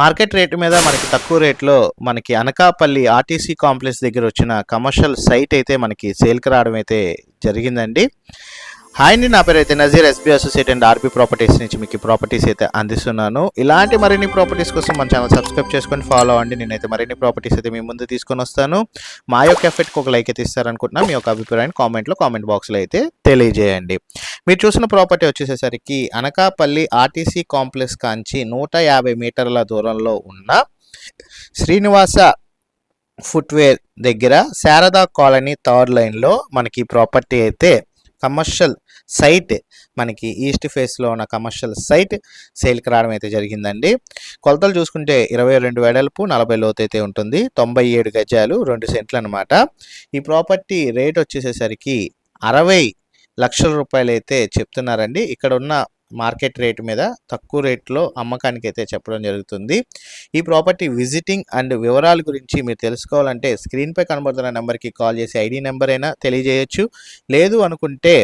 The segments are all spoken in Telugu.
మార్కెట్ రేటు మీద మనకి తక్కువ రేట్లో మనకి అనకాపల్లి ఆర్టీసీ కాంప్లెక్స్ దగ్గర వచ్చిన కమర్షియల్ సైట్ అయితే మనకి సేల్కి రావడం అయితే జరిగిందండి. హాయ్ అండి నా పేరు అయితే Nazeer SB associate and RB properties నుంచి మీకు ప్రాపర్టీస్ అయితే అందిస్తున్నాను. ఇలాంటి మరిన్ని ప్రాపర్టీస్ కోసం మన ఛానల్ సబ్స్క్రైబ్ చేసుకొని ఫాలో అవ్వండి. నేనైతే మరిన్ని ప్రాపర్టీస్ అయితే మీ ముందు తీసుకొని వస్తాను. మా యొక్క ఎఫెక్ట్కి ఒక లైక్ అయితే ఇస్తారనుకుంటున్నా మీ యొక్క అభిప్రాయాన్ని కామెంట్లో కామెంట్ బాక్స్లో అయితే తెలియజేయండి. మీరు చూసిన ప్రాపర్టీ వచ్చేసేసరికి అనకాపల్లి ఆర్టీసీ కాంప్లెక్స్ కాంచి నూట యాభై మీటర్ల దూరంలో ఉన్న శ్రీనివాస ఫుట్వేర్ దగ్గర శారదా కాలనీ థర్డ్ లైన్లో మనకి ప్రాపర్టీ అయితే కమర్షియల్ సైట్ మనకి ఈస్ట్ ఫేస్లో ఉన్న కమర్షియల్ సైట్ సేల్కి రావడం అయితే జరిగిందండి. కొలతలు చూసుకుంటే ఇరవై రెండు వెడల్పు నలభై లోతు అయితే ఉంటుంది. తొంభై ఏడు గజాలు రెండు సెంట్లు అనమాట ఈ ప్రాపర్టీ రేట్ వచ్చేసేసరికి అరవై లక్షల రూపాయలు అయితే చెప్తున్నారండి. ఇక్కడ ఉన్న మార్కెట్ రేట్ మీద తక్కువ రేట్లో అమ్మకానికి అయితే చెప్పడం జరుగుతుంది. ఈ ప్రాపర్టీ విజిటింగ్ అండ్ వివరాల గురించి మీరు తెలుసుకోవాలంటే స్క్రీన్పై కనబడుతున్న నెంబర్కి కాల్ చేసి ఐడి నెంబర్ అయినా తెలియజేయచ్చు. లేదు అనుకుంటే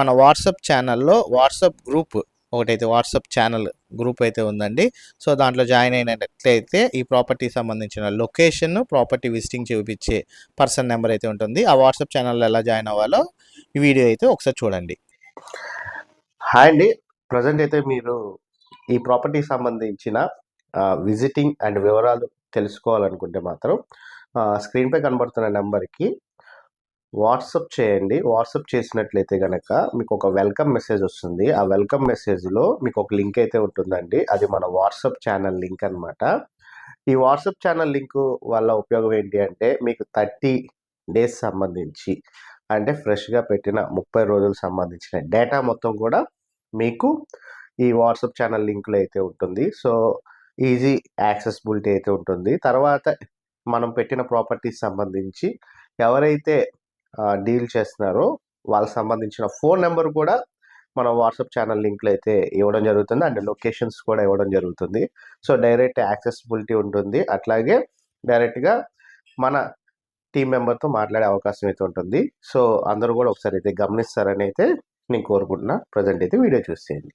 మన వాట్సాప్ ఛానల్లో వాట్సాప్ గ్రూప్ ఒకటైతే వాట్సాప్ ఛానల్ గ్రూప్ అయితే ఉందండి. సో దాంట్లో జాయిన్ అయినట్లయితే ఈ ప్రాపర్టీ సంబంధించిన లొకేషన్ ప్రాపర్టీ విజిటింగ్ చూపించే పర్సన్ నెంబర్ అయితే ఉంటుంది. ఆ వాట్సాప్ ఛానల్లో ఎలా జాయిన్ అవ్వాలో ఈ వీడియో అయితే ఒకసారి చూడండి. హాయ్ అండి. ప్రజెంట్ అయితే మీరు ఈ ప్రాపర్టీ సంబంధించిన విజిటింగ్ అండ్ వివరాలు తెలుసుకోవాలనుకుంటే మాత్రం స్క్రీన్పై కనబడుతున్న నెంబర్కి వాట్సప్ చేయండి. వాట్సప్ చేసినట్లయితే కనుక మీకు ఒక వెల్కమ్ మెసేజ్ వస్తుంది. ఆ వెల్కమ్ మెసేజ్లో మీకు ఒక లింక్ అయితే ఉంటుందండి. అది మన వాట్సప్ ఛానల్ లింక్ అనమాట ఈ వాట్సప్ ఛానల్ లింక్ వల్ల ఉపయోగం ఏంటి అంటే మీకు థర్టీ డేస్ సంబంధించి అంటే ఫ్రెష్గా పెట్టిన ముప్పై రోజులకు సంబంధించిన డేటా మొత్తం కూడా మీకు ఈ వాట్సప్ ఛానల్ లింక్లో అయితే ఉంటుంది. సో ఈజీ యాక్సెసిబిలిటీ అయితే ఉంటుంది. తర్వాత మనం పెట్టిన ప్రాపర్టీస్ సంబంధించి ఎవరైతే డీల్ చేస్తున్నారో. వాళ్ళకి సంబంధించిన ఫోన్ నెంబర్ కూడా మన వాట్సాప్ ఛానల్ లింక్లో అయితే ఇవ్వడం జరుగుతుంది. అండ్ లొకేషన్స్ కూడా ఇవ్వడం జరుగుతుంది. సో డైరెక్ట్ యాక్సెసిబిలిటీ ఉంటుంది. అట్లాగే డైరెక్ట్గా మన టీం మెంబర్తో మాట్లాడే అవకాశం అయితే ఉంటుంది. సో అందరూ కూడా ఒకసారి అయితే గమనిస్తారని అయితే నేను కోరుకుంటున్నా. ప్రజెంట్ అయితే వీడియో చూసేయండి.